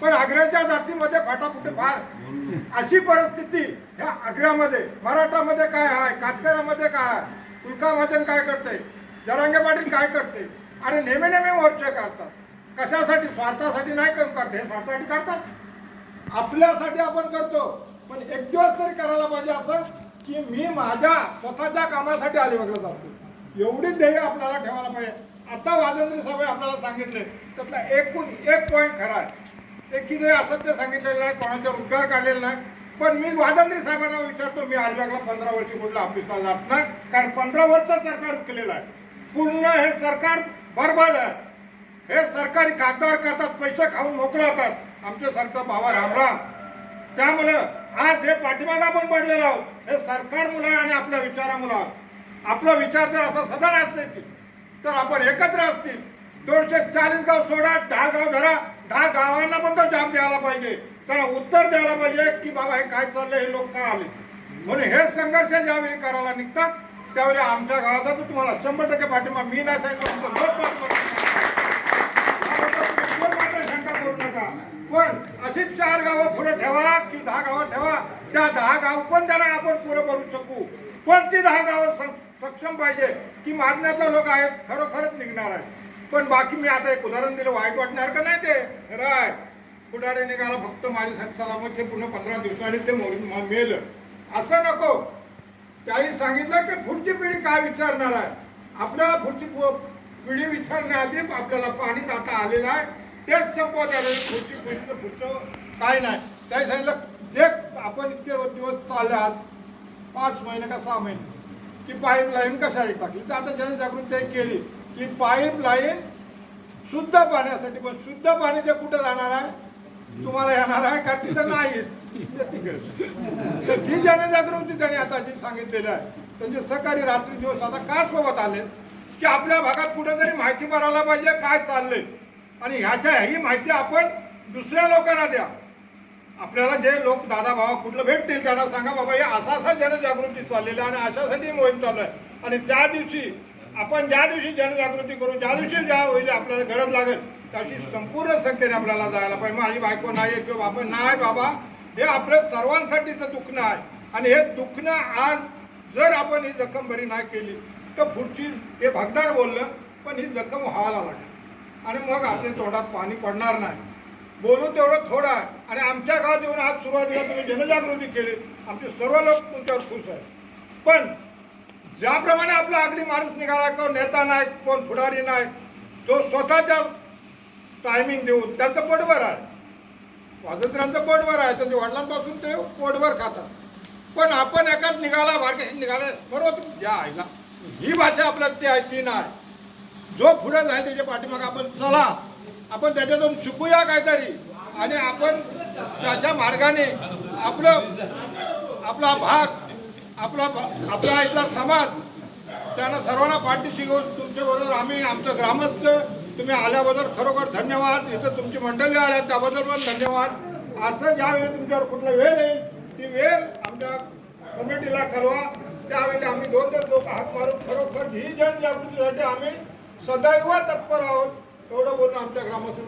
पण आग्र्याच्या जातीमध्ये फाटाफुटे फार. अशी परिस्थिती ह्या आग्र्यामध्ये मराठामध्ये काय आहे कातकऱ्यामध्ये काय आहे तुलका महाजन काय करते जरांगे पाटील काय करते आणि नेहमी नेहमी मोर्चे करतात कशासाठी? स्वार्थासाठी नाही करू करते हे स्वार्थासाठी करतात. आपल्यासाठी आपण करतो पण एक दिवस तरी करायला पाहिजे असं की मी माझ्या स्वतःच्या कामासाठी अलिबागला जातो एवढी ध्येय आपल्याला ठेवायला पाहिजे. आता वाजेंद्र साहेब आपल्याला सांगितले त्यातला एकूण एक पॉईंट खरा आहे. एकीने असत्य सांगितलेलं नाही कोणाचा उद्गार काढलेला नाही. पण मी वादनी साहेबांना विचारतो मी अलिबागला पंधरा वर्षी कुठल्या ऑफिसला जात नाही कारण पंधरा वर्ष सरकार केलेलं आहे. पूर्ण हे सरकार बरबाद आहे. हे सरकारी कागदावर करतात पैसे खाऊन मोकळे होतात आमच्यासारखं बाबा रामराम. त्यामुळं आज हे पाठीमागा पण पडलेलं आहोत. हे सरकार मुलं आहे आणि आपल्या विचारामुळं आहोत. आपला विचार जर असा सदन असेल तर आपण एकत्र असतील. दोनशे चाळीस गाव सोडा दहा गाव धरा. दहा गावांना पण तो जाब द्यायला पाहिजे. त्याला उत्तर द्यायला पाहिजे की बाबा हे काय चाललंय हे लोक का आले? म्हणून हे संघर्ष ज्यावेळी करायला निघतात त्यावेळी आमच्या गावाचा तर तुम्हाला शंभर टक्के पाठिंबा. मी नाही सांगितलं तुमचं लोक शंका करू नका. पण अशी चार गावं पुढे ठेवा की दहा गावं ठेवा. त्या दहा गाव पण त्यांना आपण पुढे करू शकू. पण ती दहा गावं सक्षम पाहिजे की मागण्यातला लोक आहेत खरोखरच निघणार आहे पण बाकी मी आता एक उदाहरण दिलं वाईट वाटणार का नाही ते? राय. पुढारी निघाला फक्त माझ्यासाठी चला मग ते पुन्हा पंधरा दिवसांनी ते मेलं. असं नको. त्याही सांगितलं की पुढची पिढी काय विचारणार आहे? आपल्याला पुढची पिढी विचारण्याआधी आपल्याला पाणी आता आलेलं आहे. तेच संपवत आलेलं पुढची पुढचं पुढचं काय नाही. त्याही सांगितलं जे आपण इतके दिवस चालले आहात पाच महिने का सहा महिने की पाईप लाईन कशासाठी टाकली? तर आता जनजागृती केली. की पाईप लाईन शुद्ध पाण्यासाठी पण शुद्ध पाणी ते कुठं जाणार आहे तुम्हाला येणार आहे का तिथं नाही तर जी जनजागृती त्यांनी आता जी सांगितलेली आहे. त्यांचे सकाळी रात्री दिवस आता का सोबत आले? की आपल्या भागात कुठेतरी माहिती भरायला पाहिजे काय चाललंय. आणि ह्याच्या ही माहिती आपण दुसऱ्या लोकांना द्या. आपल्याला जे लोक दादा भावा कुठलं भेटतील त्यांना सांगा बाबा हे असा असा जनजागृती चाललेली आहे आणि अशासाठी मोहीम चालू आहे. आणि त्या दिवशी आपण ज्या दिवशी जनजागृती करू ज्या दिवशी ज्या होईल आपल्याला गरज लागेल त्याची संपूर्ण संख्येने आपल्याला जायला पाहिजे. माझी बायको नाही किंवा बाबा नाही बाबा हे आपल्या सर्वांसाठीचं दुखणं आहे. आणि हे दुखणं आज जर आपण ही जखम बरी नाही केली तर पुढची ते भगदार बोललं पण ही जखम व्हायला लागेल. आणि मग आपल्या तोंडात पाणी पडणार नाही. बोलू तेवढं थोडं आहे. आणि आमच्या गावात येऊन आज सुरुवातीला तुम्ही जनजागृती केली. आमचे सर्व लोक तुमच्यावर खुश आहेत. पण ज्याप्रमाणे आपला आगरी माणूस निघाला कोण नेता नाही कोण पुढारी नाही जो स्वतःच्या टायमिंग देऊन त्याचं पोटभर आहे. स्वातंत्र्यांचं पोटभर आहे त्यांच्या वडिलांपासून ते पोटभर खातात. पण आपण एकाच निघाला बारके निघाला बरोबर ज्या आईला. ही भाषा आपल्यात ती आहे ती नाही. जो पुढे जाईल त्याच्या पाठीमाग आपण चला. आपण त्याच्यातून शिकूया काहीतरी. आणि आपण त्याच्या मार्गाने आपलं आपला भाग आपला आपला इथला समाज त्यांना सर्वांना पाठीशी घेऊन तुमच्याबरोबर आम्ही आमचं ग्रामस्थ तुम्ही आल्याबद्दल खरोखर धन्यवाद. इथं तुमची मंडळी आल्या त्याबद्दल पण धन्यवाद. असं ज्यावेळी तुमच्यावर कुठला वेळ येईल ती वेळ आमच्या कमिटीला कळवा. त्यावेळी आम्ही दोन दोन लोक हात मारून खरोखर ही जनजागृतीसाठी आम्ही सदैव तत्पर आहोत एवढं बोलणं आमच्या ग्रामस्थ